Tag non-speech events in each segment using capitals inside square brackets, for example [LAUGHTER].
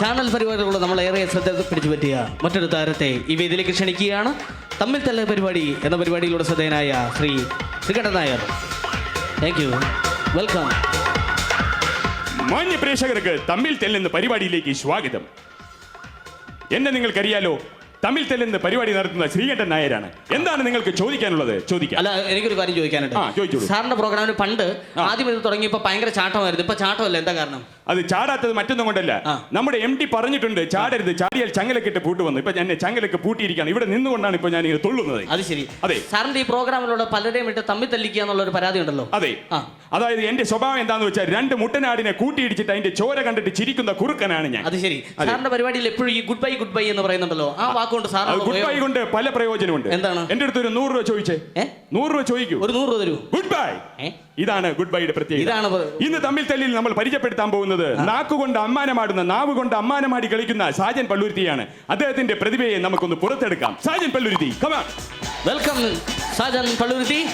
Channel പരിപാടികളോട് നമ്മൾ ഏറെ ശ്രദ്ധ പിടിച്ചു പറ്റിയ മറ്റൊരു താരത്തെ ഈ വേദിയിലേക്ക് ക്ഷണിക്കുകയാണ്. തമ്മിൽ തല്ല പരിപാടി എന്ന പരിപാടിയിലൂടെ ശ്രദ്ധേയനായ Shri Sreekantan Nair. Thank you welcome മാന്യ പ്രേക്ഷകർക്ക് തമ്മിൽ തെല്ലെന്ന പരിപാടിയിലേക്ക് സ്വാഗതം. എന്നെ നിങ്ങൾക്കറിയാലോ തമ്മിൽ തെല്ലെന്ന് പരിപാടി നടത്തുന്ന ശ്രീകണ്ഠൻ നായരാണ്. എന്താണ് നിങ്ങൾക്ക് ചോദിക്കാനുള്ളത്? ചോദിക്കാം. അല്ല എനിക്കൊരു കാര്യം ചോദിക്കാനുണ്ട്. സാറിന്റെ പ്രോഗ്രാമിന് പണ്ട് ആദ്യം ഇത് തുടങ്ങിയപ്പോൾ ഭയങ്കര ചാട്ടമായിരുന്നു. ഇപ്പൊ ചാട്ടമല്ല. എന്താ കാരണം? അത് ചാടാത്തത് മറ്റൊന്നും കൊണ്ടല്ല. നമ്മുടെ എം ടി പറഞ്ഞിട്ടുണ്ട് ചാടരുത്. ചാടിയാൽ ചങ്ങലക്കിട്ട് പൂട്ടുവന്നു ഇപ്പൊ എന്നെ ചങ്ങലൊക്കെ പൂട്ടിയിരിക്കുകയാണ്. ഇവിടെ നിന്നുകൊണ്ടാണ് ഇപ്പൊ ഞാൻ ഇത് തൊള്ളുന്നത്. അത് ശരി. അതെ. സാറിന്റെ ഈ പ്രോഗ്രാമിലൂടെ പലരെയും ഇട്ട് തമ്മി തല്ലിക്കുക എന്നുള്ള ഒരു പരാതി ഉണ്ടല്ലോ. അതെ. അതായത് എന്റെ സ്വഭാവം എന്താന്ന് വെച്ചാൽ രണ്ട് മുട്ടനാടിനെ കൂട്ടിയിടിച്ചിട്ട് അതിന്റെ ചോര കണ്ടിട്ട് ചിരിക്കുന്ന കുറുക്കനാണ് ഞാൻ. അത് ശരി. സാറിന്റെ പരിപാടിയിൽ എപ്പോഴും ഈ ഗുഡ് ബൈ ഗുഡ് ബൈ എന്ന് പറയുന്നുണ്ടല്ലോ. ആ വാക്കുകൊണ്ട് സാർ ഗുഡ് ബൈ കൊണ്ട് പല പ്രയോജനമുണ്ട്. എന്താണ്? എന്റെ അടുത്ത് ഒരു നൂറ് രൂപ ചോദിച്ചേ? നൂറ് രൂപ ചോദിക്കൂ. ഒരു നൂറ് രൂപ തരൂ. ഗുഡ് ബൈ ഇതാണ് ഗുഡ് ബൈയുടെ പ്രത്യേകത. ഇതാണ് ഇന്ന് തമ്മിൽ തല്ലിൽ നമ്മൾ പരിചയപ്പെടുത്താൻ പോകുന്നത് നാക്കുകൊണ്ട് അമ്മാനമാടുന്ന നാവ് കൊണ്ട് അമ്മാനമാടി കളിക്കുന്ന സാജൻ പള്ളുരുത്തിയാണ് അദ്ദേഹത്തിന്റെ പ്രതിഭയെ നമുക്കൊന്ന് പുറത്തെടുക്കാം. സാജൻ പള്ളുരുത്തി കമാ വെൽക്കം സാജൻ പള്ളുരുത്തി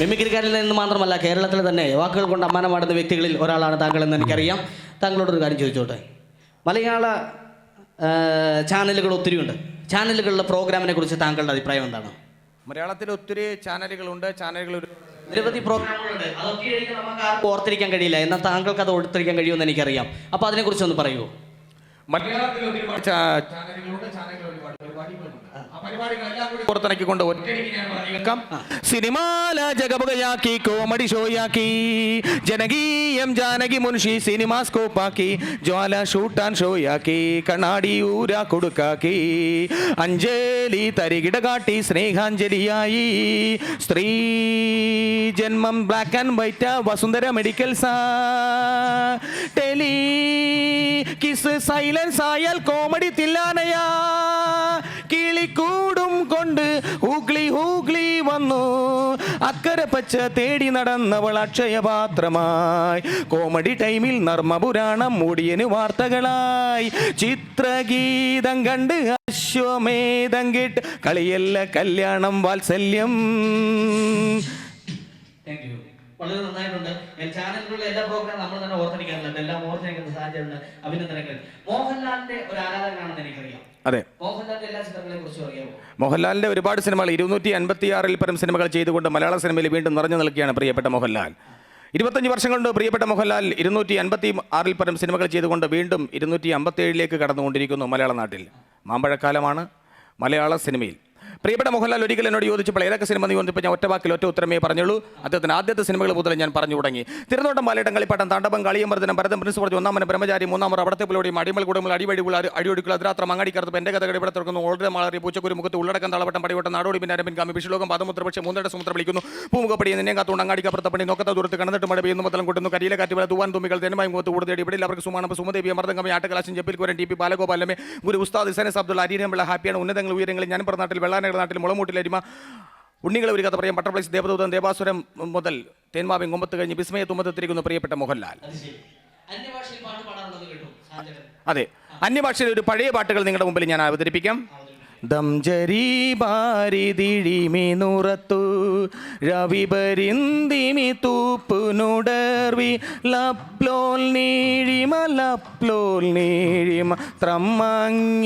മിമിക്രിക്കാരിൽ നിന്ന് മാത്രമല്ല കേരളത്തിൽ തന്നെ വാക്കുകൾ കൊണ്ട് അമ്മാനമാടുന്ന വ്യക്തികളിൽ ഒരാളാണ് താങ്കൾ എന്ന് എനിക്കറിയാം. താങ്കളോടൊരു കാര്യം ചോദിച്ചോട്ടെ. മലയാള ചാനലുകൾ ഒത്തിരിയുണ്ട്. ചാനലുകളിലെ പ്രോഗ്രാമിനെ കുറിച്ച് താങ്കളുടെ അഭിപ്രായം എന്താണ്? മലയാളത്തിൽ ഒത്തിരി ചാനലുകളുണ്ട് ചാനലുകൾ ഒരു നിരവധി പ്രോഗ്രാമുകളുണ്ട്. അതൊക്കെ നമുക്ക് ഓർത്തിരിക്കാൻ കഴിയില്ല. എന്നാൽ താങ്കൾക്ക് അത് ഓർത്തിരിക്കാൻ കഴിയുമെന്ന് എനിക്കറിയാം. അപ്പോൾ അതിനെക്കുറിച്ച് ഒന്ന് പറയൂ മലയാളത്തിൽ ഒരുപാട് ചാനലുകളുണ്ട് ചാനലുകൾ ഒരുപാട് പരിപാടികളുണ്ട് പുറത്തിറക്കിക്കൊണ്ട് സിനിമാല ജഗബുകയാക്കി കോമഡി ഷോയാക്കി. ജനകീയം ജാനകി മുൻഷി സിനിമാ സ്കോപ്പാക്കി. ജ്വാല ഷൂട്ടാൻ ഷോയാക്കി കണ്ണാടി ഊരാ കൊടുക്കാക്കി. അഞ്ജലി തരികിട കാട്ടി സ്നേഹാഞ്ജലിയായി. സ്ത്രീ ജന്മം black and white Vasundhara medical tele kiss silence ആയാൽ കോമഡി തില്ലാനയാ. കിളിക്കൂടും കൊണ്ട് ഹൂഗ്ലി ഹൂഗ്ലി വന്നു. അക്കരെ പച്ച തേടി നടന്നവൾ അക്ഷയപാത്രമായി. കോമഡി ടൈമിൽ നർമ്മപുരാണം മൂടിയനു വാർത്തകളായി. ചിത്രഗീതം കണ്ട് അശ്വമേധം കേട്ട് കളിയല്ല കല്യാണം വാത്സല്യം. വളരെ നന്നായിട്ടുണ്ട്. ചാനലിലുള്ള എല്ലാ പ്രോഗ്രാം നമ്മൾ തന്നെ ഓർത്തിരിക്കാറുണ്ട്. എല്ലാം ഓർത്തിരിക്കുന്ന സാഹചര്യമുണ്ട്. അഭിനന്ദനങ്ങൾ. മോഹൻലാലിന്റെ ഒരു ആരാധകനാണെന്ന് എനിക്കറിയാം. അതെ. മോഹൻലാലിന്റെ ഒരുപാട് സിനിമകൾ ഇരുന്നൂറ്റി അൻപത്തി ആറിൽ പരം സിനിമകൾ ചെയ്തുകൊണ്ട് മലയാള സിനിമയിൽ വീണ്ടും നിറഞ്ഞു നിൽക്കുകയാണ് പ്രിയപ്പെട്ട മോഹൻലാൽ. ഇരുപത്തഞ്ച് വർഷം കൊണ്ട് പ്രിയപ്പെട്ട മോഹൻലാൽ ഇരുന്നൂറ്റി അൻപത്തി ആറിൽ പരം സിനിമകൾ ചെയ്തുകൊണ്ട് വീണ്ടും ഇരുന്നൂറ്റി അമ്പത്തി ഏഴിലേക്ക് കടന്നുകൊണ്ടിരിക്കുന്നു മലയാള നാട്ടിൽ. മാമ്പഴക്കാലമാണ് മലയാള സിനിമയിൽ. പ്രിയപ്പെട്ട മോഹൻലാൽ ഒരിക്കൽ എന്നോട് ചോദിച്ചപ്പോൾ ഏതൊക്കെ സിനിമ നീ ചോദിച്ചപ്പോൾ ഞാൻ ഒറ്റ വാക്കിൽ ഒറ്റ ഉത്തരമേ പറഞ്ഞുള്ളൂ. അദ്ദേഹത്തിന് ആദ്യത്തെ സിനിമകൾ മുതൽ ഞാൻ പറഞ്ഞു തുടങ്ങി. തിരുനോട്ടം പാലേട്ടം കളിപ്പാട്ടം താണ്ടവം കളിയമ്പർദ്ദനം ഭരതം പ്രിൻസ് പറഞ്ഞു ഒന്നാമൻ ബ്രഹ്മചാരി മൂന്നാമർ അവിടത്തെ പുലോടിയും അടിമൽ കുടുംബങ്ങൾ അടിവഴികൾ അടിയൊടുക്കൽ അതിരാത്ര അങ്ങാടി കറുത്ത് എന്റെ കഥകൾ ഇവിടെ തുറക്കുന്നു ഓൾറെഡി മാറി പൂച്ചക്കുരു മുഖത്ത് ഉള്ളടക്കം തളവട്ടം പടിവട്ടം നാടോടി പിന്നെ അരമ്പിൻ കാമി വിഷുലോകം പാദമുദ്ര പക്ഷേ മൂന്നര സമുദ്ര വിളിക്കുന്നു. പൂമുഖപ്പടി നിന്നെ കാത്തുകൊണ്ട് അങ്ങാടി കപ്പുറത്തപ്പടി നോക്കത്ത ദൂരത്ത് കണ്ടിട്ട് മഴ പെയ്യുന്നു മുതലും കൊണ്ടുന്നു കരിയിലെ കാറ്റ് വരെ തൂവാൻ തുമ്പികൾ തെന്നുമായി മുഖത്ത് കൂടുതൽ ഇവിടെ അവർക്ക് സുമാനം സുമദേവി കമ്മി ആട്ടകലാശം ജപ്പിൽ കുരൻ ടി പി ബാലഗോപാലമേ ഗുരു ഉസ്താദ് ഇസനസ് അബ്ദുൾ അരീരമുള്ള ഹാപ്പിയാണ് ഉന്നതങ്ങൾ ഉയരങ്ങളിൽ ഞാൻ പറഞ്ഞ നാട്ടിൽ വെള്ളാനഗർ നാട്ടിൽ മുളമൂട്ടിൽ അരിമ ഉണ്ണികളെ ഒരു കഥ പറയാം. ബട്ടർഫ്ലൈസ് ദേവദൂതൻ ദേവാസുരം മുതൽ തേന്മാവിൻ കൊമ്പത്ത് കഴിഞ്ഞ് വിസ്മയ തുമ്പത്തെത്തിരിക്കുന്നു പ്രിയപ്പെട്ട മോഹൻലാൽ. അതെ അന്യഭാഷയിൽ ഒരു പഴയ പാട്ടുകൾ നിങ്ങളുടെ മുമ്പിൽ ഞാൻ അവതരിപ്പിക്കാം. ദംജരി ബാരിതിഴിമി നുറത്തു രവിപരിന്തിമി തൂപ്പുനുടർവി ലപ്ലോൽ നീഴിമ ലപ്ലോൽ നീഴിമ ത്രമ്മങ്ങീറനുന്തി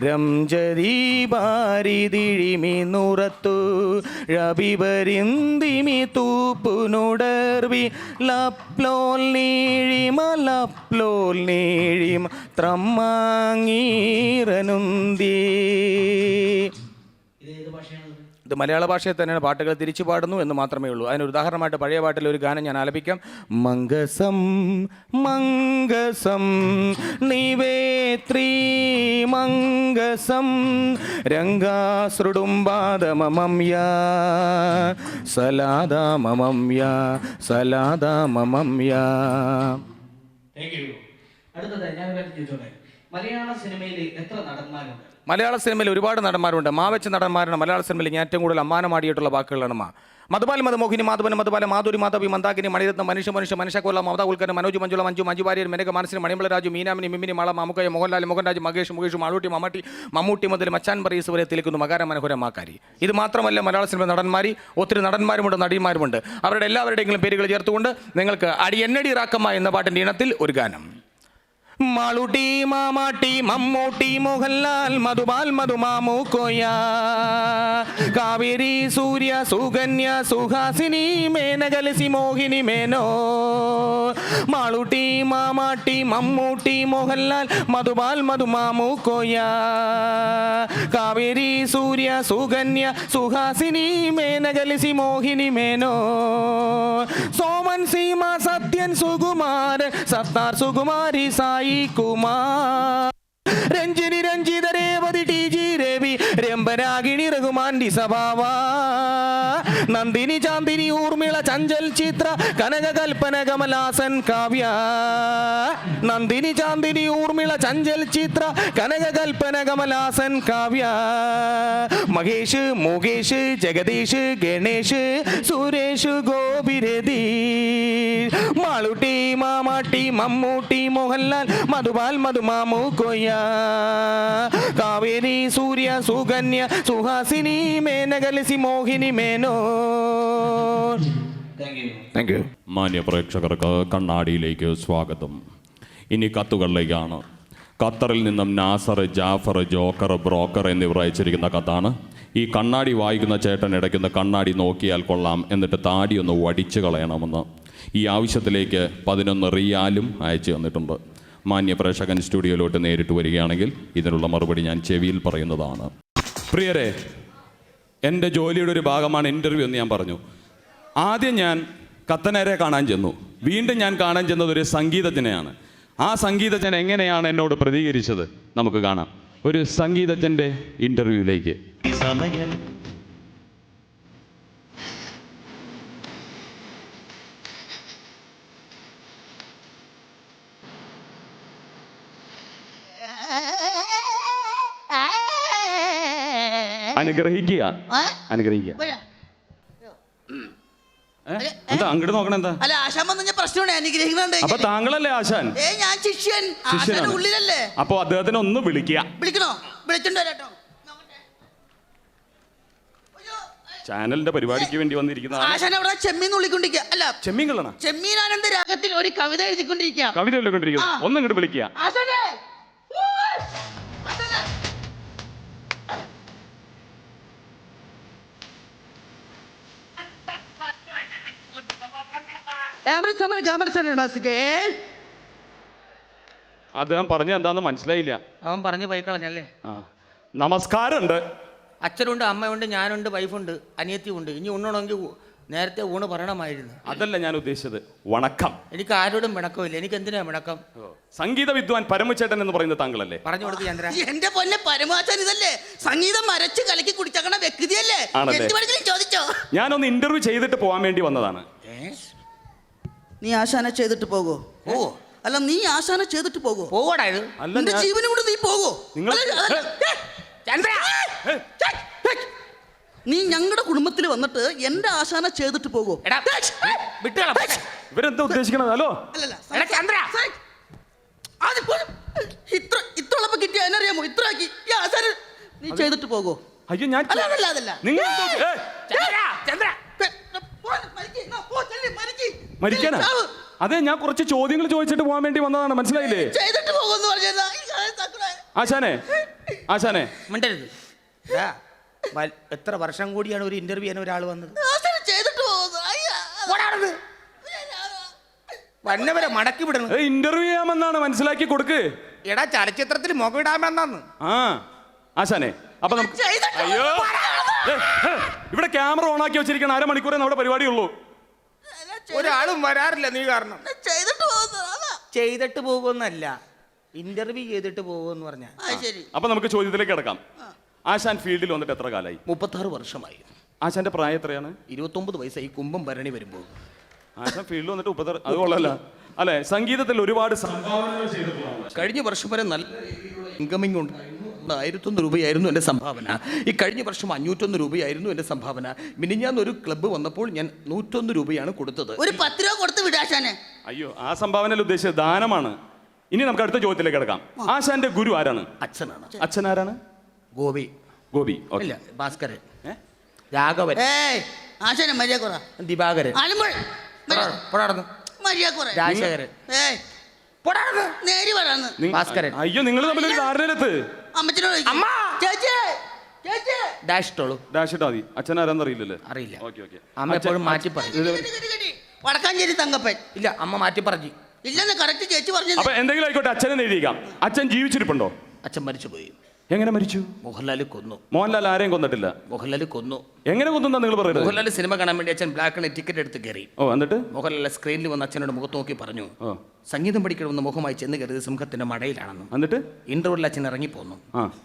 രംജരി ബാരിതിഴിമി നുറത്തു രവിപരിന്തിമി തൂപ്പുനുടർവി ലപ്ലോൽ നീഴിമ ലപ്ലോൽ നീഴിമ ഭാഷയാണത് ഇത് മലയാള ഭാഷയിൽ തന്നെയാണ് പാട്ടുകൾ തിരിച്ചു പാടുന്നു എന്ന് മാത്രമേ ഉള്ളൂ. അതിന് ഉദാഹരണമായിട്ട് പഴയ പാട്ടിൽ ഒരു ഗാനം ഞാൻ ആലപിക്കാം. മംഗസം മംഗസം നിവേത്രീ മംഗസം രംഗാശ്രുടുംബാദമമംയ സലാദാമമംയ സലാദാമമംയ താങ്ക് യു അടുത്തത് ഞാൻ മലയാള സിനിമയിൽ എത്ര നടന്മാരുണ്ട്? മലയാള സിനിമയിൽ ഒരുപാട് നടന്മാരുണ്ട്. മാവച്ച നടന്മാരാണ് മലയാള സിനിമയിൽ ഞാൻ ഏറ്റവും കൂടുതൽ അമ്മാനമാടിയിട്ടുള്ള വാക്കുകളാണ് മാ മധുപാൽ മധുമോഹിനി മാധവൻ മധുപാല മാധുരി മാധവി മന്ദാകിനി മണിരത്നം മനുഷ്യ മനുഷ്യ മനുഷ്യകോല മമത ഉൽക്കരൻ മനോജ് മഞ്ജുള മഞ്ജു മഞ്ജു വാര്യർ മെനക മാനസിന് മണിമല രാജു മീനാമിനി മിമിനി മാള മാമുക്കയ മോഹൻലാൽ മോഹൻരാജ് മകേഷ് മുകേഷ് മാളൂട്ടി മമ്മട്ടി മമ്മൂട്ടി മുതൽ മച്ചാൻ പറയീസ് വരെ തിലക്കുന്നു മകാര മനോഹരമാക്കാരി ഇത് മാത്രമല്ല മലയാള സിനിമ നടന്മാർ ഒത്തിരി നടന്മാരുമുണ്ട് നടിമാരുമുണ്ട് അവരുടെ എല്ലാവരുടെയെങ്കിലും പേരുകൾ ചേർത്തുകൊണ്ട് നിങ്ങൾക്ക് അടി എന്നടി റാക്കമ്മ എന്ന പാട്ടിന്റെ ഇനത്തിൽ ഒരു ഗാനം. മാളൂട്ടി മാമാട്ടി മമ്മൂട്ടി മോഹൻലാൽ മധുബാൽ മധുമാമൂക്കോയ കോയ കാവേരി സൂര്യ സുകന്യ സുഹാസിനി മേനകലസി മോഹിനി മേനോ. മാളൂട്ടി മാമാട്ടി മമ്മൂട്ടി മോഹൻലാൽ മധുബാൽ മധുമാമൂക്കോയ കോയ കാവേരി സൂര്യ സുകന്യ സുഹാസിനി മേനകലസി മോഹിനി മേനോ. സോമൻ സീമ സുകുമാരൻ സർദാർ സുകുമാരി സായി കുമാർ. രഞ്ജിനി രഞ്ജിത രേവതി ടി ജി രവി രംഭരാഗിണി രഘുമാൻഡി സഭാവ. നന്ദിനി ചാന്ദിനി ഊർമിള ചഞ്ചൽ ചിത്ര കനക കൽപ്പന കമലാസൻ കാവ്യ. നന്ദിനി ചാന്ദിനി ഊർമിള ചഞ്ചൽ ചിത്ര കനക കൽപ്പന കമലാസൻ കാവ്യ. മഹേഷ് മുകേഷ് ജഗദീഷ് ഗണേഷ് സുരേഷ് ഗോപിരതി. മാളുട്ടി മാമാട്ടി മമ്മൂട്ടി മോഹൻലാൽ മധുപാൽ മധുമാമു കൊയ്യ കാവേരി സൂര്യ സുകന്യ സുഹാസിനി മേനകലസി മോഹിനി മേനോ താങ്ക് യു മാന്യ പ്രേക്ഷകർക്ക് കണ്ണാടിയിലേക്ക് സ്വാഗതം. ഇനി കത്തുകളിലേക്കാണ്. ഖത്തറിൽ നിന്നും നാസർ ജാഫർ ജോക്കർ ബ്രോക്കർ എന്നിവർ അയച്ചിരിക്കുന്ന കത്താണ്. ഈ കണ്ണാടി വായിക്കുന്ന ചേട്ടൻ ഇടയ്ക്കുന്ന കണ്ണാടി നോക്കിയാൽ കൊള്ളാം. എന്നിട്ട് താടി ഒന്ന് വടിച്ചു കളയണമെന്ന് ഈ ആവശ്യത്തിലേക്ക് പതിനൊന്ന് റിയാലും അയച്ചു തന്നിട്ടുണ്ട്. മാന്യ പ്രേക്ഷകൻ സ്റ്റുഡിയോയിലോട്ട് നേരിട്ട് വരികയാണെങ്കിൽ ഇതിനുള്ള മറുപടി ഞാൻ ചെവിയിൽ പറയുന്നതാണ്. പ്രിയരെ എന്റെ ജോലിയുടെ ഒരു ഭാഗമാണ് ഇന്റർവ്യൂ എന്ന് ഞാൻ പറഞ്ഞു. ആദ്യം ഞാൻ കത്തനേരെ കാണാൻ ചെന്നു. വീണ്ടും ഞാൻ കാണാൻ ചെന്നത് ഒരു സംഗീതജ്ഞനെയാണ്. ആ സംഗീതജ്ഞൻ എങ്ങനെയാണ് എന്നോട് പ്രതികരിച്ചത്? നമുക്ക് കാണാം. ഒരു സംഗീതജ്ഞന്റെ ഇന്റർവ്യൂവിലേക്ക് സമയം അനുഗ്രഹിക്കുക. അനുഗ്രഹിക്കുക? എന്താ അങ്ങോട്ട് നോക്കണം എന്താ? അല്ല ആശാൻ വന്ന ഞാൻ പ്രശ്നമാണ് അനുഗ്രഹിക്കുന്നുണ്ട് അപ്പൊ താങ്കളല്ലേ ആശാൻ? ഏ ഞാൻ ശിഷ്യൻ. ഉള്ളിലല്ലേ? അപ്പൊ അദ്ദേഹത്തിനെ ഒന്ന് വിളിക്കുക. വിളിക്കണോ? വരാട്ടോ ചാനലിന്റെ പരിപാടിക്ക് വേണ്ടി വന്നിരിക്കുന്ന ആശാൻ അവിടെ ചെമ്മീൻ ഉള്ളിക്കൊണ്ടിരിക്കുക അല്ല ചെമ്മീൻ കള്ളണ ചെമ്മീനാനന്ദ രാഗത്തിൽ ഒരു കവിത എഴുതിക്കൊണ്ടിരിക്കുക കവിത കൊണ്ടിരിക്കുന്നു ഒന്നും ഇങ്ങോട്ട് വിളിക്കുക. ആശാനെ ഇടാസിക്കേ. അദ്ദേഹം പറഞ്ഞ എന്താന്ന് മനസ്സിലായില്ല. അവൻ പറഞ്ഞു പോയി കളഞ്ഞല്ലേ ആ. നമസ്കാരമുണ്ട്. അച്ഛനുണ്ട് അമ്മയുണ്ട് ഞാനുണ്ട് വൈഫുണ്ട് അനിയത്തിയുണ്ട്. ഇനി ഉണ്ണണമെങ്കിൽ നേരത്തെ ഊണ് പറയണമായിരുന്നു. അതല്ല ഞാൻ ഉദ്ദേശിച്ചത്. വണക്കം. എനിക്ക് ആരോടും മിണക്കമില്ല എനിക്ക് എന്തിനാ മിണക്കം സംഗീത വിദ്വാൻ പരമചേട്ടൻ എന്ന് പറയുന്നത് താങ്കളല്ലേ? പറഞ്ഞു കൊടുത്ത് ചന്ദ്ര. എന്റെ പൊന്നെ പരമാചാൻ ഇതല്ലേ? സംഗീതം മരച്ച് കലക്കി കുടിച്ചക്കണ വ്യക്തിയല്ലേ? ആണല്ലേ? എന്ത് വേണമെങ്കിലും ചോദിച്ചോ. ഞാനൊന്ന് ഇന്റർവ്യൂ ചെയ്തിട്ട് പോകാൻ വേണ്ടി വന്നതാണ്. നീ ആശാന ചെയ്തിട്ട് പോകോ. ഓ അല്ല നീ ആശാന ചെയ്തിട്ട് പോകോ. പോകടാ ഇത്. അല്ല നിന്റെ ഞാൻ ജീവനും കൂടെ നീ പോകോ. നിങ്ങൾ- അല്ല, ചന്ദ്ര! ഏ. നീ ഞങ്ങളുടെ കുടുംബത്തിൽ വന്നിട്ട് എന്റെ ആശാന ചെയ്തിട്ട് പോകോ. എടാ വിട്ടുകള. ഇവരെന്താ ഉദ്ദേശിക്കണത്? ഹലോ? അല്ലല്ല എടാ, ചന്ദ്ര. അതിപ്പോ ഇത്ര ഇത്രയുള്ളപ്പോ കിട്ടിയ എന്നറിയാമോ? ഇത്ര ആക്കി ഈ ആശാന നീ ചെയ്തിട്ട് പോകോ. അയ്യോ ഞാൻ അല്ല അതല്ല അതല്ല നിങ്ങൾ എന്തോ- ഏയ്! ചന്ദ്ര ചന്ദ്ര. പോ, മരിക്ക്, പോ, മരിക്ക്. മരിക്കാനാ? അതെ ഞാൻ കുറച്ച് ചോദ്യങ്ങൾ ചോദിച്ചിട്ട് പോകാൻ വേണ്ടി വന്നതാണ് മനസ്സിലായില്ലേ? ചെയ്തിട്ട് പോകുമെന്ന് പറഞ്ഞാ ആശാനെ ആശാനെ. മിണ്ടരുത്. എടാ, വൽ- എത്ര വർഷം കൂടിയാണ് ഒരു ഇന്റർവ്യൂ ചെയ്യാൻ ഒരാൾ വന്നത്? ചെയ്തിട്ട് പോകുന്നു അയ്യാ. ഓടാടുന്നത് വന്നവരെ മടക്കി വിടണം. ഇന്റർവ്യൂ ചെയ്യാമെന്നാണ് മനസ്സിലാക്കി കൊടുക്ക്. എടാ ചലച്ചിത്രത്തിൽ മുഖം ഇടാമെന്നാന്ന് ആ ആശാനെ അപ്പൊ നമുക്ക് ചെയ്തിട്ട് അയ്യോ. ഏ, ഏ, ഇവിടെ ക്യാമറ ഓൺ ആക്കി വെച്ചിരിക്കണം അരമണിക്കൂറേ നമ്മുടെ പരിപാടിയുള്ളൂ. ഒരാളും വരാറില്ല നീ കാരണം. ചെയ്തിട്ട് പോകുന്നല്ല അതാ. ചെയ്തിട്ട് പോകുമെന്നല്ല ഇന്റർവ്യൂ ചെയ്തിട്ട് പോകുമെന്ന് പറഞ്ഞ. അപ്പൊ നമുക്ക് ചോദ്യത്തിലേക്ക് കിടക്കാം. ആശാൻ ഫീൽഡിൽ വന്നിട്ട് എത്ര കാലായി? മുപ്പത്താറ് വർഷമായി. ആശാന്റെ പ്രായം എത്രയാണ്? ഇരുപത്തൊമ്പത് വയസ്സായി കുംഭം ഭരണി വരുമ്പോൾ ആശാൻ ഫീൽഡിൽ വന്നിട്ട് മുപ്പത്താറ് അത് കൊള്ളല്ല അല്ലെ? സംഗീതത്തിൽ ഒരുപാട് സംഭാവനകൾ കഴിഞ്ഞ വർഷം വരെ നല്ല ഇൻകമിംഗ് ഉണ്ട്. ആയിരത്തൊന്ന് രൂപയായിരുന്നു എന്റെ സംഭാവന. ഈ കഴിഞ്ഞ വർഷം അഞ്ഞൂറ്റൊന്ന് രൂപയായിരുന്നു എന്റെ സംഭാവന. മിനിഞ്ഞാന്ന് ഒരു ക്ലബ്ബ് വന്നപ്പോൾ ഞാൻ നൂറ്റൊന്ന് രൂപയാണ് കൊടുത്തത്. ഒരു പത്ത് രൂപ കൊടുത്ത് വിടാശാനെ അയ്യോ ആ സംഭാവനയിൽ ഉദ്ദേശിച്ചത് ദാനമാണ്. ഇനി നമുക്ക് അടുത്ത ചോദ്യത്തിലേക്ക് കിടക്കാം. ആശാന്റെ ഗുരു ആരാണ്? അച്ഛനാണ്. അച്ഛൻ ആരാണ്? ഗോപി. ഗോപി ഓക്കേ. ഇല്ല ഭാസ്കരൻ? രാഘവൻ. ഏയ് ആശാനെ മര്യാദ കുറ ദിവാകരൻ ആലുമ്പോൾ പൊടാടുന്നു. മര്യാദ കുറ രാജശേഖരൻ. ഏയ് പൊടാടുന്നു. നേരി പറയാന്ന് നിങ്ങ- ഭാസ്കരൻ. അയ്യോ നിങ്ങൾ തമ്മിൽ ഒരു ധാരണയിലെത്ത്. അമ്മച്ചിനോട് ചോദിക്ക്. അമ്മ! ചേച്ചി ചേച്ചി. ഡാഷ് ഇട്ടോളൂ. ഡാഷ് ഇട്ടാ മതി. അച്ഛൻ അറിയില്ല. Okay okay. അമ്മ എപ്പോഴും മാറ്റി പറയും. വടക്കാഞ്ചേരി തങ്കപ്പൻ. ഇല്ല അമ്മ മാറ്റി പറഞ്ഞു. ഇല്ലെന്ന് കറക്റ്റ് ചേച്ചി പറഞ്ഞു അപ്പൊ എന്തെങ്കിലും ആയിക്കോട്ടെ അച്ഛനെ എഴുതിക്കാം അച്ഛൻ ജീവിച്ചിരിപ്പുണ്ടോ? അച്ഛൻ മരിച്ചുപോയി. എങ്ങനെ മരിച്ചു? മോഹൻലാൽ കൊന്നു. മോഹൻലാൽ ആരെയും കൊന്നിട്ടില്ല? മോഹൻലാൽ കൊന്നു. എങ്ങനെ കൊന്നാ നിങ്ങൾ പറയുന്നത്? മോഹൻലാൽ സിനിമ കാണാൻ വേണ്ടി അച്ഛൻ ബ്ലാക്കിന് ടിക്കറ്റ് എടുത്ത് കയറി. ഓ എന്നിട്ട്? മോഹൻലാൽ സ്ക്രീനിൽ വന്ന് അച്ഛനോട് മുഖത്ത് നോക്കി പറഞ്ഞു. ഓ. സംഗീതം പഠിക്കണമെന്ന് മുഖമായി ചെന്ന് കയറിയത് സിംഹത്തിന്റെ മടയിലാണെന്നും. എന്നിട്ട്? ഇന്റർവെല്ലിൽ അച്ഛൻ ഇറങ്ങിപ്പോന്നു.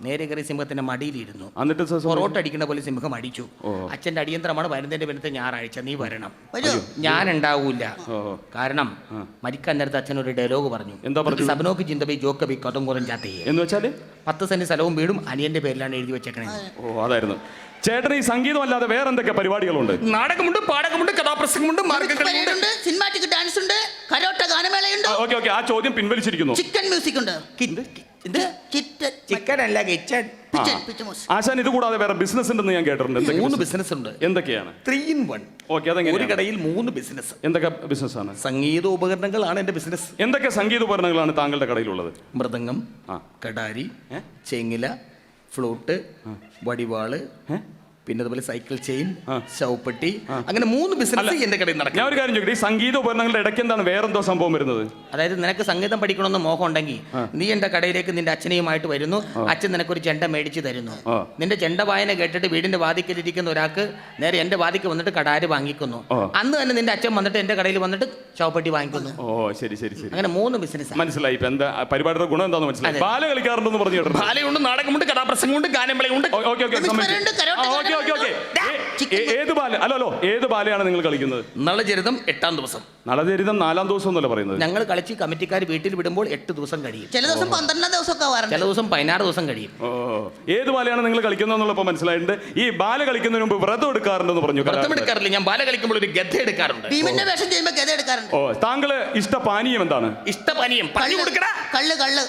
നേരെ കയറി സിംഹത്തിന്റെ മടിയിലിരുന്നു. എന്നിട്ട് പൊറോട്ട അടിക്കുന്ന പോലെ സിംഹം അടിച്ചു. അച്ഛന്റെ അടിയന്തരമാണ് വരുന്നതിന്റെ പിന്നത്തെ ഞായറാഴ്ച. നീ വരണം. വരൂ. ഞാൻ ഉണ്ടാവൂല. കാരണം മരിക്കാൻ നേരത്തെ അച്ഛൻ ഒരു ഡയലോഗ് പറഞ്ഞു. എന്താ പറഞ്ഞു സബനോക്ക് ചിന്തബി ജോക്കബി കഥം കുറം ചാത്തയെ എന്ന് വെച്ചാൽ പത്ത് സെന്റ് സ്ഥലവും വീടും അനിയന്റെ പേരിലാണ് എഴുതി വെച്ചേക്കണേ. ഓ അതായിരുന്നു. ചേട്ടൻ ഈ സംഗീതം അല്ലാതെ വേറെ എന്തൊക്കെ പരിപാടികളുണ്ട്? നാടകമുണ്ട് പാടകമുണ്ട് കഥാപ്രസംഗമുണ്ട് മാർഗങ്ങളുണ്ട് ഉണ്ട് സിനിമാറ്റിക് ഡാൻസ് ഉണ്ട് കരോട്ട ഗാനമേളയുണ്ട്. ഓക്കെ ഓക്കെ ആ ചോദ്യം പിൻവലിച്ചിരിക്കുന്നു. ചിക്കൻ മ്യൂസിക് ഉണ്ട്. ചിക്കൻ അല്ല കിച്ചൺ ആശാൻ ഇത് കൂടാതെ വേറെ ബിസിനസ് ഉണ്ടെന്ന് ഞാൻ കേട്ടിട്ടുണ്ട്. മൂന്ന് ബിസിനസ് ഉണ്ട്. എന്തൊക്കെയാണ്? ത്രീ ഇൻ വൺ ഓക്കെ ഒരു കടയിൽ മൂന്ന് ബിസിനസ് എന്തൊക്കെ ബിസിനസ് ആണ്? സംഗീത ഉപകരണങ്ങളാണ് എന്റെ ബിസിനസ് എന്തൊക്കെ സംഗീത ഉപകരണങ്ങളാണ് താങ്കളുടെ കടയിലുള്ളത്? മൃദംഗം കടാരി ചെങ്ങില ഫ്ലൂട്ട് വടിവാൾ? പിന്നെ അതുപോലെ സൈക്കിൾ ചെയിൻ. ശവപ്പെട്ടി അങ്ങനെ മൂന്ന് ബിസിനസ് എന്റെ കടയിൽ നടക്കും. ഞാൻ ഒരു കാര്യം ചോദിക്കട്ടെ ഈ സംഗീത ഉപകരണങ്ങളുടെ ഇടയ്ക്ക് എന്താണ് വേറെന്തോ സംഭവം വരുന്നത്? അതായത് നിനക്ക് സംഗീതം പഠിക്കണമെന്ന് മോഹം ഉണ്ടെങ്കിൽ നീ എന്റെ കടയിലേക്ക് നിന്റെ അച്ഛനെയുമായിട്ട് വരുന്നു അച്ഛൻ നിനക്കൊരു ചെണ്ട മേടിച്ച് തരുന്നു. നിന്റെ ചെണ്ട വായന കേട്ടിട്ട് വീടിന്റെ വാതിക്കലിരിക്കുന്ന ഒരാൾക്ക് നേരെ എന്റെ വാതിക്ക് വന്നിട്ട് കടാര് വാങ്ങിക്കുന്നു. അന്ന് തന്നെ നിന്റെ അച്ഛൻ വന്നിട്ട് എന്റെ കടയിൽ വന്നിട്ട് ശവപ്പെട്ടി വാങ്ങിക്കുന്നു. ഓ ശരി ശരി ശരി. അങ്ങനെ മൂന്ന് ബിസിനസ് മനസ്സിലായി. ഇപ്പൊ എന്താ പരിപാടിയുടെ ഗുണം എന്താന്ന് മനസ്സിലായി. ബാല കളിക്കാറുണ്ടെന്ന് പറഞ്ഞു ബാലയുണ്ട് നാടകമുണ്ട് കഥാപ്രസംഗമുണ്ട് ഗാനമേളയുണ്ട്. Okay okay okay okay. ഏത് ബാല അല്ലോ അല്ലോ ഏത് ബാലയാണ് നിങ്ങൾ കളിക്കുന്നത്? നളചരിതം എട്ടാം ദിവസം. നളചരിതം നാലാം ദിവസം എന്നല്ല പറയുന്നത്? ഞങ്ങൾ കളിച്ച് കമ്മിറ്റിക്കാർ വീട്ടിൽ വിടുമ്പോൾ എട്ട് ദിവസം കഴിയും. ചില ദിവസം പന്ത്രണ്ടാം ദിവസമൊക്കെ ചില ദിവസം പതിനാറ് ദിവസം കഴിയും. ഓ ഏത് ബാലയാണ് നിങ്ങൾ കളിക്കുന്നതെന്നുള്ളപ്പോൾ മനസ്സിലായിട്ടുണ്ട്. ഈ ബാല കളിക്കുന്നതിന് മുമ്പ് വ്രതം എടുക്കാറുണ്ടെന്ന് പറഞ്ഞു വ്രതം എടുക്കാറില്ല. ഞാൻ ബാല കളിക്കുമ്പോൾ ഒരു ഗദ്ധ എടുക്കാറുണ്ട്. ഭീമന്റെ വേഷം ചെയ്യുമ്പോൾ ഗത എടുക്കാറുണ്ട്. ഓ താങ്കൾ ഇഷ്ട പാനീയം എന്താണ്? ഇഷ്ടപാനീയം പറഞ്ഞു കൊടുക്കടാ. കള്ള് കള്ള്.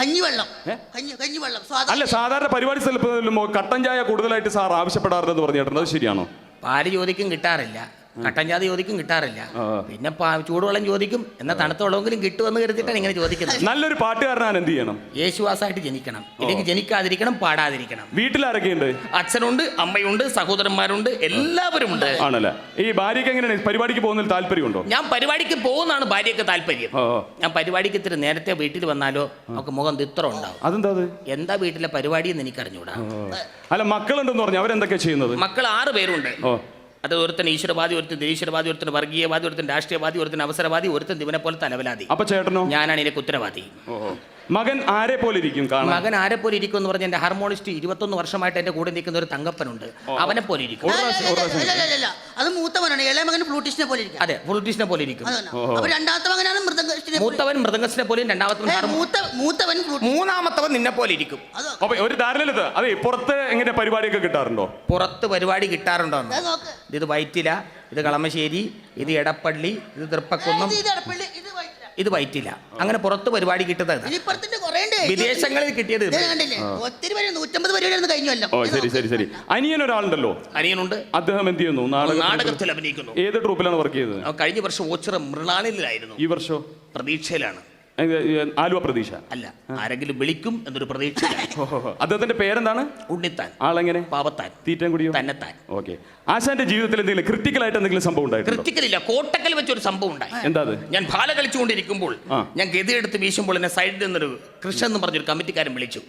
കഞ്ഞിവെള്ളം. കഞ്ഞി കഞ്ഞിവെള്ളം. അല്ല സാധാരണ പരിപാടി സ്ഥലത്ത് കട്ടൻ ചായ കൂടുതലായിട്ട് സാർ ആവശ്യപ്പെടാറുണ്ടെന്ന് പറഞ്ഞു കേട്ടോ അത് ശരിയാണോ? പാൽ ചോദിക്കും കിട്ടാറില്ല. കട്ടൻ ജാതി ചോദിക്കും കിട്ടാറില്ല. പിന്നെ ചൂടുവെള്ളം ചോദിക്കും എന്നാൽ തണുത്ത വെള്ളമെങ്കിലും കിട്ടുമെന്ന് കരുതിയിട്ടാണ് ഇങ്ങനെ ചോദിക്കുന്നത്. [LAUGHS] നല്ലൊരു പാട്ടുകാരനാണ് എന്ത് ചെയ്യണം? യേശുവാസായിട്ട് ജനിക്കണം. ഇല്ലെങ്കിൽ ജനിക്കാതിരിക്കണം പാടാതിരിക്കണം. വീട്ടിലാരൊക്കെയുണ്ട്? അച്ഛനുണ്ട് അമ്മയുണ്ട് സഹോദരന്മാരുണ്ട് എല്ലാവരും ഉണ്ട് ആണല്ലേ? ഈ ഭാര്യയ്ക്ക് എങ്ങനെയാണ്? പരിപാടിക്ക് പോകുന്നതിൽ താല്പര്യമുണ്ടോ? ഞാൻ പരിപാടിക്ക് പോകുന്നതാണ് ഭാര്യയ്ക്ക് താല്പര്യം. ഞാൻ പരിപാടിക്ക് ഇത്തിരി നേരത്തെ വീട്ടിൽ വന്നാലോ നമുക്ക് മുഖം തിത്രം ഉണ്ടാവും അതെന്താ അത്? എന്താ വീട്ടിലെ പരിപാടി എന്ന് എനിക്കറിഞ്ഞൂടാ. അറിഞ്ഞുകൂടാ അല്ല മക്കളുണ്ടെന്ന് പറഞ്ഞു അവരെന്തൊക്കെ ചെയ്യുന്നത്? മക്കൾ ആറ് പേരുണ്ട്. അത് ഒരുത്തൻ ഈശ്വരവാദി ഒരുത്തൻ ദേശീയവാദി ഒരുത്തൻ വർഗീയവാദി ഒരുത്തൻ രാഷ്ട്രീയവാദി ഒരുത്തൻ അവസരവാദി ഒരുത്തൻ ദിവനെ പോലെ തലവലാതി അപ്പൊ ചേട്ടനോ? ഞാനാണ് ഇതിനൊക്കെ ഉത്തരവാദി. മകൻ ആരെ പോലെ ഇരിക്കും കാണാൻ? മകൻ ആരെ പോലെ ഇരിക്കും എന്ന് പറഞ്ഞ എന്റെ ഹാർമോണിസ്റ്റ് ഇരുപത്തൊന്ന് വർഷമായിട്ട് എന്റെ കൂടെ നിൽക്കുന്ന ഒരു തങ്കപ്പനുണ്ട്. അവനെ പോലെ ഇരിക്കും ഒരു പ്രാവശ്യം, ഒരു പ്രാവശ്യം. അല്ല, അല്ല, അല്ല. അത് മൂത്തവനാണ് ഇളയ മകൻ ഫ്ലൂട്ടിസ്റ്റിനെ പോലെ ഇരിക്കും അതെ പൊളിറ്റീഷ്യനെ പോലെ ഇരിക്കും അപ്പൊ രണ്ടാമത്തെ മകനാണ് മൃദംഗിസ്റ്റിനെ പോലെ മൂത്തവൻ മൃദംഗസിനെ പോലെയും രണ്ടാമത്തവൻ ഏ, മൂത്ത മൂത്തവൻ മൂന്നാമത്തവൻ നിന്നെ പോലെ ഇരിക്കും അത് അപ്പൊ ഒരു ധാരണയിലെത്ത്. അതെ പുറത്ത് എങ്ങനെ പരിപാടിയൊക്കെ കിട്ടാറുണ്ടോ? പുറത്ത് പരിപാടി കിട്ടാറുണ്ടോ എന്ന്? അത് നോക്ക്. ഇത് വൈറ്റില ഇത് കളമശ്ശേരി ഇത് എടപ്പള്ളി ഇത് തൃപ്പക്കുന്നം. ഇത് ഇത് അടപ്പള്ളി, ഇത് വൈറ്റില. ഇത് വൈറ്റില്ല അങ്ങനെ പുറത്ത് പരിപാടി കിട്ടുന്നത് വിദേശങ്ങളിൽ കിട്ടിയത് ഒത്തിരി പേര് നൂറ്റമ്പത് പരിപാടിയായിരുന്നു കഴിഞ്ഞല്ലോ ഓ ശരി ശരി ശരി. അനിയൻ ഒരാളുണ്ടല്ലോ? അനിയനുണ്ട്. അദ്ദേഹം എന്ത് ചെയ്യുന്നു? നാടക നാടകത്തിൽ അഭിനയിക്കുന്നു. ഏത് ട്രൂപ്പിലാണ് വർക്ക് ചെയ്തത്? കഴിഞ്ഞ വർഷം ഓച്ചിറ മൃണാളിലായിരുന്നു. ഈ വർഷം? പ്രതീക്ഷയിലാണ്. ആലുവ പ്രതീക്ഷ. അല്ല ആരെങ്കിലും വിളിക്കും എന്നൊരു പ്രതീക്ഷ. അദ്ദേഹത്തിന്റെ പേരെന്താണ്? ഉണ്ണിത്താൻ. ആളെങ്ങനെ? പാവത്താൻ. തീറ്റം കുടിയോ? തന്നെത്താൻ. ഓക്കെ. ആശാന്റെ ജീവിതത്തിൽ എന്തെങ്കിലും ക്രിട്ടിക്കൽ ആയിട്ട് എന്തെങ്കിലും സംഭവം ഉണ്ടായി ക്രിട്ടിക്കൽ ഇല്ല കോട്ടക്കൽ വെച്ചൊരു സംഭവം ഉണ്ടായി. എന്താ ഞാൻ ഭാല കളിച്ചുകൊണ്ടിരിക്കുമ്പോൾ ഞാൻ ഗതിയെടുത്ത് വീശുമ്പോൾ എന്നെ സൈഡിൽ നിന്നൊരു കൃഷ്ണൻ എന്ന് പറഞ്ഞൊരു കമ്മിറ്റിക്കാരൻ വിളിച്ചു.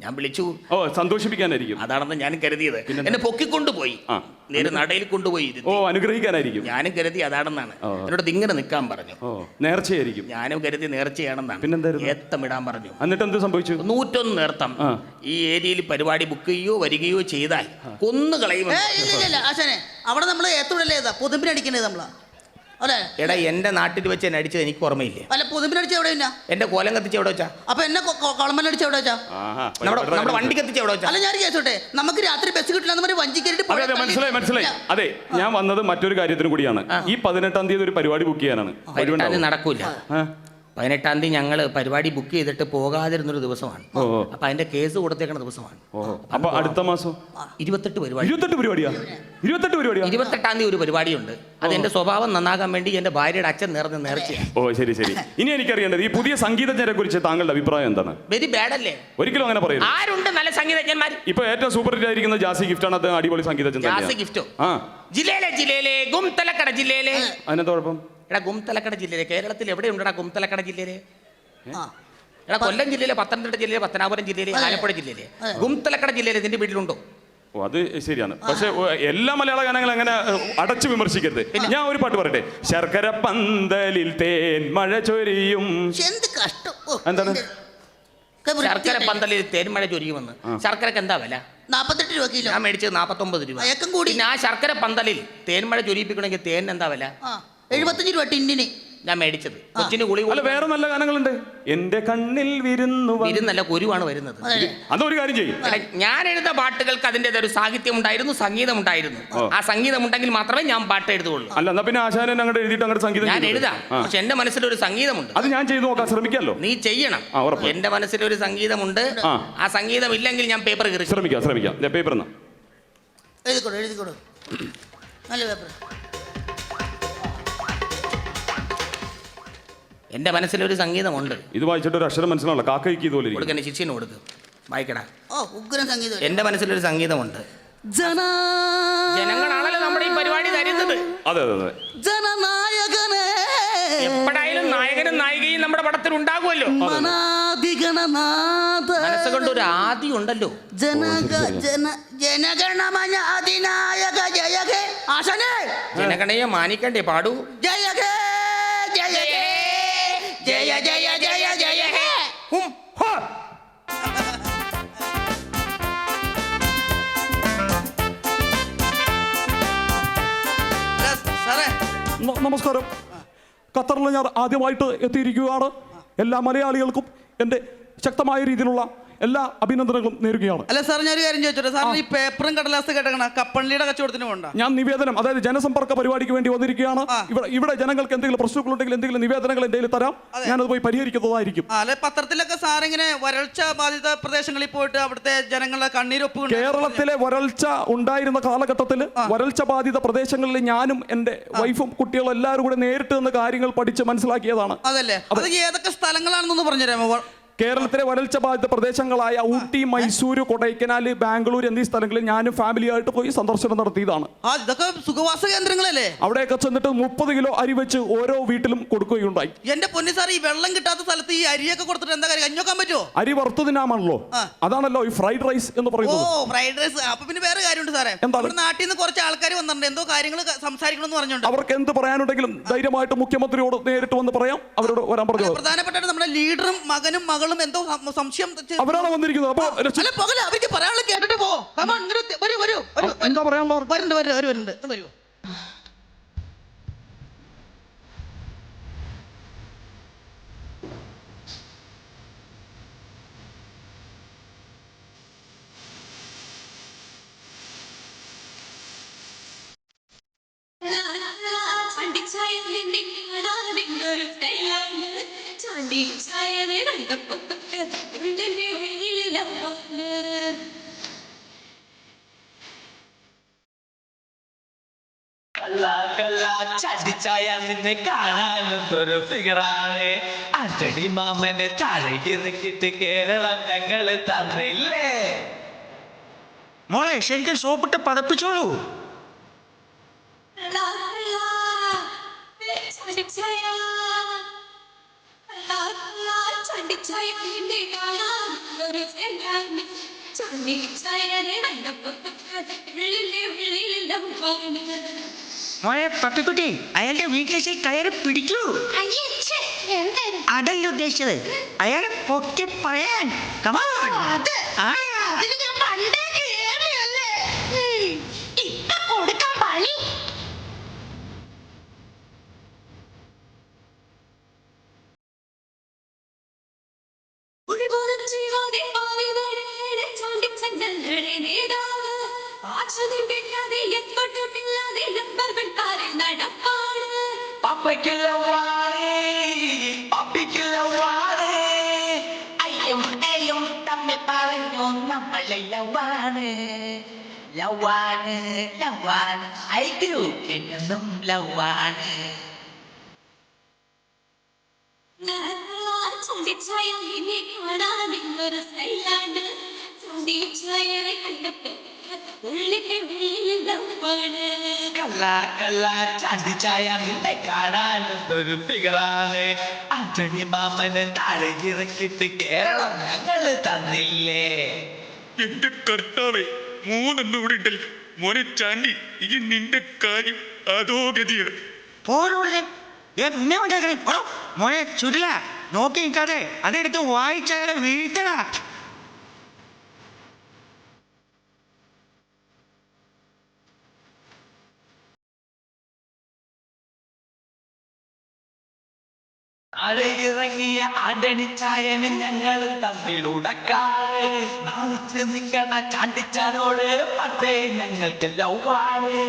ഞാൻ വിളിച്ചു. ഓ സന്തോഷിപ്പിക്കാനായിരിക്കും. അതാണെന്ന് ഞാൻ കരുതിയത്. എന്നെ പൊക്കിക്കൊണ്ടുപോയി. നേരെ നടയിൽ കൊണ്ടുപോയി. ഓ അനുഗ്രഹിക്കാനായിരിക്കും. ഞാനും കരുതി അതാണെന്നാണ്. എന്നോട് ഇങ്ങനെ നിൽക്കാൻ പറഞ്ഞു. ഓ നേർച്ചയായിരിക്കും. ഞാനും കരുതി നേർച്ചയാണെന്നാണ് പിന്നെന്തായിരുന്നു? ഏത്തമിടാൻ പറഞ്ഞു. എന്നിട്ട് എന്ത് സംഭവിച്ചു? നൂറ്റൊന്ന് നേർത്തം. ഈ ഏരിയയിൽ പരിപാടി ബുക്ക് ചെയ്യുകയോ വരികയോ ചെയ്താൽ കൊന്നു ഏ ഇല്ല ഇല്ല, ഇല്ല ആശാനെ അവിടെ നമ്മൾ ഏത്തോടല്ലേ ഇതാ? അടിക്കണേ നമ്മൾ? എടാ എന്റെ നാട്ടിൽ വെച്ച് എന്നെ അടിച്ചത് എനിക്ക് ഓർമ്മയില്ലേ? അല്ല പുതുമ്പിനടിച്ച എവിടെ ഇല്ല എന്റെ കോലം കത്തിച്ച് എവിടെ വെച്ചാ? അപ്പൊ എന്നെ കൊളമ്പനടിച്ച എവിടെ വെച്ചാ? നമ്മുടെ നമ്മുടെ വണ്ടി കത്തിച്ച് എവിടെ വെച്ചാ? അല്ല ഞാൻ കേസോട്ടെ നമുക്ക് രാത്രി ബസ് കിട്ടില്ല എന്ന് പറഞ്ഞ് അതെ മനസ്സിലായി മനസ്സിലായി. അതെ ഞാൻ വന്നത് മറ്റൊരു കാര്യത്തിന് കൂടിയാണ്. ഈ പതിനെട്ടാം തീയതി ഒരു പരിപാടി ബുക്ക് ചെയ്യാനാണ്. നടക്കൂല. പതിനെട്ടാം തീയതി ഞങ്ങൾ പരിപാടി ബുക്ക് ചെയ്തിട്ട് പോകാതിരുന്നൊരു ദിവസമാണ്. അപ്പൊ അതിന്റെ കേസ് കൊടുത്തേക്കുന്ന ദിവസമാണ്. അപ്പൊ അടുത്ത മാസം? ഇരുപത്തെട്ട് പരിപാടി. ഇരുപത്തെട്ട് പരിപാടിയാ? ഇരുപത്തെട്ട് പരിപാടിയാ? ഇരുപത്തെട്ടാം തീയതി ഒരു പരിപാടിയുണ്ട്. അത് എന്റെ സ്വഭാവം നന്നാകാൻ വേണ്ടി എന്റെ ഭാര്യയുടെ അച്ഛൻ നേർന്ന് നേർച്ചയാണ് ഓ ശരി ശരി. ഇനി എനിക്കറിയേണ്ടത് ഈ പുതിയ സംഗീതജ്ഞരെ കുറിച്ച് താങ്കളുടെ അഭിപ്രായം എന്താണ്? വെരി ബാഡ് അല്ലേ ഒരിക്കലും അങ്ങനെ പറയും ആരുണ്ട് നല്ല സംഗീതജ്ഞന്മാർ? ഇപ്പൊ ഏറ്റവും സൂപ്പർ ഹിറ്റ് ആയിരിക്കുന്ന ജാസി ഗിഫ്റ്റ് ആണ് അത് അടിപൊളി സംഗീതജ്ഞൻ ജാസി. ഗിഫ്റ്റോ? ആ. ജില്ലയിലെ ജില്ലയിലെ ഗുംതലക്കട ജില്ലയിലെ അതിനെന്താ കുഴപ്പം? എടാ ഗുംതലക്കട ജില്ലയിലെ കേരളത്തിൽ എവിടെയുണ്ടടാ ഗുംതലക്കട ജില്ലയിലെ? ആ. എടാ കൊല്ലം ജില്ലയിലെ പത്തനംതിട്ട ജില്ലയിലെ പത്തനാപുരം ജില്ലയിലെ ആലപ്പുഴ ജില്ലയിലെ. ഗുംതലക്കട ജില്ലയിലെ നിന്റെ വീട്ടിലുണ്ടോ? ഓ അത് ശരിയാണ്. പക്ഷെ എല്ലാ മലയാള ഗാനങ്ങളും അങ്ങനെ അടച്ചു വിമർശിക്കരുത്. ഞാൻ ഒരു പാട്ട് പറയട്ടെ. ശർക്കര പന്തലിൽ തേൻ മഴ ചൊരിയും. എന്ത് കഷ്ടം. ഓ, എന്താണ്? ഒക്കെ ശർക്കര വൃത്തികെട്ട. പന്തലിൽ തേൻമഴ ചൊരിയുമെന്ന്. ശർക്കരക്ക് എന്താ വില? നാപ്പത്തെട്ട് രൂപ കിലോ. ഞാൻ മേടിച്ചത് നാപ്പത്തൊമ്പത് രൂപ. അയക്കം കൂടി. പിന്നെ ആ ശർക്കര പന്തലിൽ തേൻമഴ ചൊരിയിപ്പിക്കണമെങ്കിൽ തേൻ എന്താ വില? ആ. എഴുപത്തഞ്ച് രൂപ ടിന്നിന്. ഞാൻ മേടിച്ചത്. കൊച്ചിന് അല്ല വേറെ നല്ല ഗാനങ്ങളുണ്ട്. എന്റെ കണ്ണിൽ വിരുന്നു വന്നു. ഇരുന്നല്ല കുരുവാണ് വരുന്നത്. അതെ. അതൊരു കാര്യം ചെയ്യും. ഞാൻ എഴുത പാട്ടുകൾക്ക് അതിന്റെതായ ഒരു സാഹിത്യം ഉണ്ടായിരുന്നു സംഗീതം ഉണ്ടായിരുന്നു ആ സംഗീതം ഉണ്ടെങ്കിൽ മാത്രമേ ഞാൻ പാട്ട് എഴുതുകയുള്ളൂ. അല്ല എന്നാ പിന്നെ ആശാനൻ അങ്ങോട്ട് എഴുതിയിട്ട് അങ്ങോട്ട് സംഗീതം ഞാൻ? എഴുതാം. ആ. പക്ഷെ എന്റെ മനസ്സിലൊരു സംഗീതമുണ്ട്. അത് ഞാൻ ചെയ്തു നോക്കാൻ ശ്രമിക്കാമല്ലോ. നീ ചെയ്യണം. ആ, ഉറപ്പ്. എന്റെ മനസ്സിലൊരു സംഗീതമുണ്ട്. ആ. ആ സംഗീതം ഇല്ലെങ്കിൽ ഞാൻ പേപ്പർ കീറി. ശ്രമിക്കാം ശ്രമിക്കാം. പേപ്പർ എന്നാ. എഴുതിക്കോളൂ എഴുതിക്കോളൂ. നല്ല പേപ്പർ. എന്റെ മനസ്സിലൊരു സംഗീതമുണ്ട്. ഇത് വായിച്ചിട്ട് ഒരു അക്ഷരം മനസ്സിലാവില്ല. കാക്കയ്ക്ക് ഇതുപോലെ ഇരിക്കും. കൊടുക്കണ ശിഷ്യന് കൊടുക്ക്. വായിക്കടാ. ഓ ഉഗ്രൻ സംഗീതം എന്റെ മനസ്സിലൊരു സംഗീതമുണ്ട്. ജനാ ജനങ്ങളാണല്ലോ നമ്മുടെ ഈ പരിപാടി തരുന്നത്. അതെ അതെ അതെ. ജനനായകനേ എപ്പോഴായാലും നായകനും നായികയും നമ്മുടെ പടത്തിൽ ഉണ്ടാകുമല്ലോ. മനാധിഗണനാഥ മനസ്സുകൊണ്ട് ഒരു ആദി ഉണ്ടല്ലോ ജനക ജന ജനഗണമന ജയകേ ആശനേ ജനഗണയെ മാനിക്കണ്ടേ പാടൂ. ജയ നമസ്കാരം. ഖത്തറിൽ ഞാൻ ആദ്യമായിട്ട് എത്തിയിരിക്കുകയാണ്. എല്ലാ മലയാളികൾക്കും എന്റെ ശക്തമായ രീതിയിലുള്ള എല്ലാ അഭിനന്ദനങ്ങളും നേരുകയാണ്. അല്ല സാർ ഞാൻ ഒരു കാര്യം ചോദിച്ചോട്ടെ? സാറിന് ഈ പേപ്പറും കടലാസ് കേട്ടേക്കണ കപ്പള്ളിയുടെ കച്ചവടത്തിന് പോണ്ട ഞാൻ നിവേദനം അതായത് ജനസമ്പർക്ക പരിപാടിക്ക് വേണ്ടി വന്നിരിക്കുകയാണ്. ഇവിടെ ഇവിടെ ജനങ്ങൾക്ക് എന്തെങ്കിലും പ്രശ്നങ്ങളുണ്ടെങ്കിൽ എന്തെങ്കിലും നിവേദനങ്ങൾ എന്തെങ്കിലും തരാം. ഞാനത് പോയി പരിഹരിക്കുന്നതായിരിക്കും. അല്ലെ പത്രത്തിലൊക്കെ സാർ ഇങ്ങനെ വരൾച്ച ബാധിത പ്രദേശങ്ങളിൽ പോയിട്ട് അവിടുത്തെ ജനങ്ങളെ കണ്ണീരൊപ്പ് കേരളത്തിലെ വരൾച്ച ഉണ്ടായിരുന്ന കാലഘട്ടത്തിൽ വരൾച്ച ബാധിത പ്രദേശങ്ങളിൽ ഞാനും എന്റെ വൈഫും കുട്ടികളും എല്ലാവരും കൂടെ നേരിട്ട് നിന്ന് കാര്യങ്ങൾ പഠിച്ച് മനസ്സിലാക്കിയതാണ്. അതല്ലേ? അത്. ഏതൊക്കെ സ്ഥലങ്ങളാണെന്നൊന്ന് പറഞ്ഞുതരാമോ? കേരളത്തിലെ വരൾച്ച ബാധിത പ്രദേശങ്ങളായ ഊട്ടി മൈസൂര് കൊടൈക്കനാൽ ബാംഗ്ലൂർ എന്നീ സ്ഥലങ്ങളിൽ ഞാനും ഫാമിലിയായിട്ട് പോയി സന്ദർശനം നടത്തിയതാണ്. ആ ഇതൊക്കെ സുഖവാസ കേന്ദ്രങ്ങളല്ലേ? അവിടെയൊക്കെ ചെന്നിട്ട് മുപ്പത് കിലോ അരി വെച്ച് ഓരോ വീട്ടിലും കൊടുക്കുകയുണ്ടായി. എന്റെ പൊന്നി സാർ ഈ വെള്ളം കിട്ടാത്ത സ്ഥലത്ത് ഈ അരിയൊക്കെ കൊടുത്തിട്ട് എന്താ കാര്യം? കഞ്ഞോക്കാൻ പറ്റുമോ അരി വറുത്തതിനാണല്ലോ. അതാണല്ലോ ഈ ഫ്രൈഡ് റൈസ് എന്ന് ഓ പറയുന്നത് ഫ്രൈഡ് റൈസ് അപ്പൊ പിന്നെ വേറെ കാര്യമുണ്ട് സാറേ. എന്താണ്? നമ്മുടെ നാട്ടിൽ നിന്ന് കുറച്ച് ആൾക്കാർ വന്നിട്ടുണ്ട്. എന്തോ കാര്യങ്ങൾ സംസാരിക്കണമെന്ന് പറഞ്ഞുണ്ട്. അവർക്ക് എന്ത് പറയാനുണ്ടെങ്കിലും ധൈര്യമായിട്ട് മുഖ്യമന്ത്രിയോട് നേരിട്ട് വന്ന് പറയാം. അവരോട് വരാൻ പറഞ്ഞത് പ്രധാനപ്പെട്ട നമ്മുടെ ലീഡറും മകനും മകളും എന്തോ സംശയം അവരാണ് വന്നിരിക്കുന്നത്. അപ്പൊ അല്ല പകല അവർക്ക് പറയാനുള്ള കേട്ടിട്ട് പോ. വരൂ വരൂ വരൂ. എന്താ പറയാനുള്ളത്? വരുന്നുണ്ട് വരൂ വരൂ വരുന്നുണ്ട് വരൂ. [LAUGHS] ചടിച്ചായ നിന്നെ കാണാനൊരു ഫിഗറാണ് അച്ചടി മാമനെ താഴേക്ക് ഇറക്കിട്ട് കേരളം ഞങ്ങൾ തന്നില്ലേ മോളെ ശരിക്കും സോപ്പിട്ട് പതപ്പിച്ചോളൂ. [LAUGHS] മോളെ പപ്പിക്കുട്ടി അയാളുടെ വീട്ടിലേക്ക് കയറി പിടിക്കൂ. അതല്ല ഉദ്ദേശിച്ചത്? അയാളെ പൊക്കി പറയാൻ. Come നിന്നെ കാണാൻ. ഒരു ഫിഗറാണ്. ആന്റണി മാമന് താഴെ ഇറക്കിട്ട് കേരളം ഞങ്ങൾ തന്നില്ലേ? എന്റെ കർത്താവെ മൂന്നെണ്ണം ഇവിടെ ഉണ്ടല്ലോ മോനെ ചാണ്ടി ഇനി നിന്റെ കാര്യം അതോ ഗതിയാണ് പോരൂടെ എന്നെ നോക്കി നിൽക്കാതെ അതെടുത്ത് വായിച്ചാലും വീഴ്ത്തടാ. താഴെ ഇറങ്ങിയ ആന്റണി ചായന് ഞങ്ങൾ നാളിച്ച് നിൽക്കണ ചാണ്ടിച്ചാനോട് പണ്ടേ ഞങ്ങൾക്ക് ലവാണ്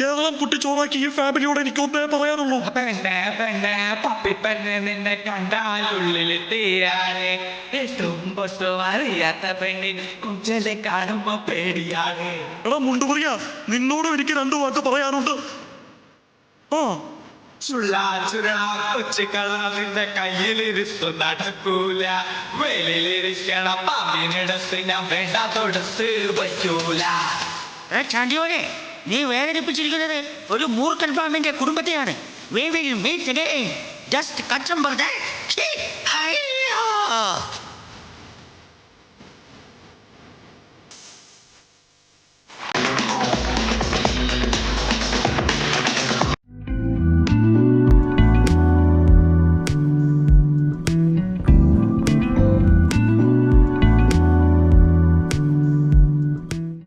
കേരളം കുട്ടിച്ചോറാക്കി ഈ ഫാമിലിയോട് എനിക്ക് ഒന്നേ പറയാനുള്ളൂ. പെണ്ണെ പെണ്ണെ പപ്പി പെണ്ണെ നിന്നെ കണ്ടാൽ ഉള്ളിൽ പൊട്ടും അറിയാത്ത പെണ്ണിന് കുഞ്ചലെ കാണുമ്പോ പേടിയാണ്. എടാ മുണ്ടു പറയാ നിന്നോടും എനിക്ക് രണ്ടു വാക്ക് പറയാനുണ്ട്. ഓ ചുള്ളാ ചുരാ കൊച്ചുകള നിന്റെ കയ്യിലിരുത്തു നടക്കൂല. വെളിയിലിരിക്കണ പാമ്പിനിടത്ത് ഞാൻ വേണ്ട തൊടുത്ത് ചാണ്ടിയോനെ നീ വേദനിപ്പിച്ചിരിക്കുന്നത് ഒരു മൂർഖൻ പാമ്പിന്റെ കുടുംബത്തെയാണ് We will meet again. Just cut some birthday. അയ്യോ